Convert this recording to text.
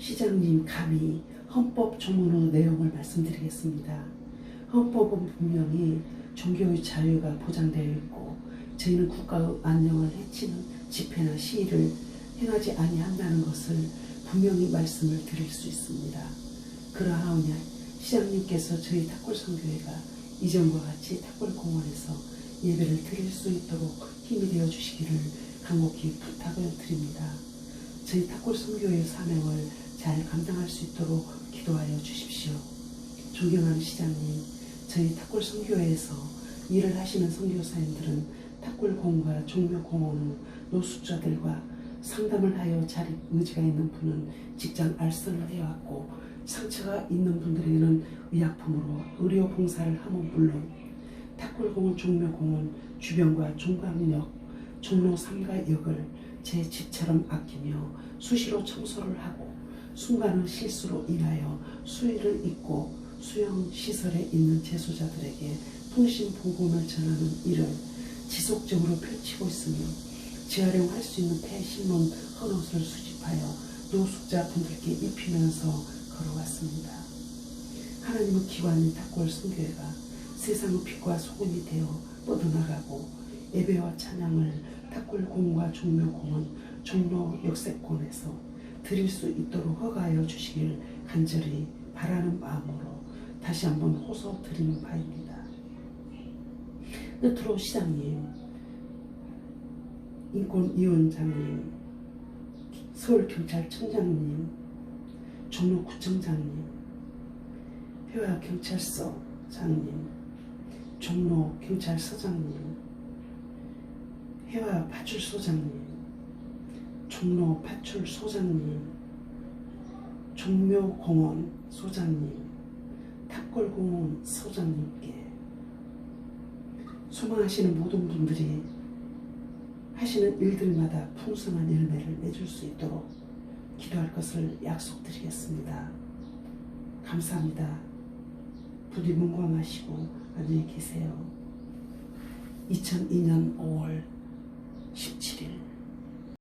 시장님 감히 헌법 조문의 내용을 말씀드리겠습니다. 헌법은 분명히 종교의 자유가 보장되어 있고 저희는 국가의 안녕을 해치는 집회나 시위를 행하지 아니한다는 것을 분명히 말씀을 드릴 수 있습니다. 그러하오냐 시장님께서 저희 탁골성교회가 이전과 같이 탁골공원에서 예배를 드릴 수 있도록 힘이 되어 주시기를 간곡히 부탁을 드립니다. 저희 탁골성교회 사명을 잘 감당할 수 있도록 기도하여 주십시오. 존경하는 시장님, 저희 탁골성교회에서 일을 하시는 선교사님들은 탁골공과 종묘공원의 노숙자들과 상담을 하여 자립 의지가 있는 분은 직장 알선을 해왔고 상처가 있는 분들에게는 의약품으로 의료 봉사를 함은 물론 탁골공원 종묘공원 주변과 종강역 종로 3가역을 제 집처럼 아끼며 수시로 청소를 하고 순간의 실수로 인하여 수위를 잊고 수영 시설에 있는 재소자들에게 통신 보건을 전하는 일을 지속적으로 펼치고 있으며 재활용할 수 있는 폐신문 헌옷을 수집하여 노숙자 분들께 입히면서 걸어왔습니다. 하나님의 기관인 탁골 성교회가 세상의 빛과 소금이 되어 뻗어나가고 예배와 찬양을 탁골 공과 종묘공원 종로 역세권에서 드릴 수 있도록 허가하여 주시길 간절히 바라는 마음으로 다시 한번 호소 드리는 바입니다. 끝으로 시장님, 인권위원장님, 서울경찰청장님, 종로구청장님, 회화경찰서장님, 종로경찰서장님, 회화파출소장님, 종로 파출 소장님, 종묘공원 소장님, 탑골공원 소장님께 소망하시는 모든 분들이 하시는 일들마다 풍성한 열매를 맺을 수 있도록 기도할 것을 약속드리겠습니다. 감사합니다. 부디 문광하시고 안녕히 계세요. 2002년 5월 17일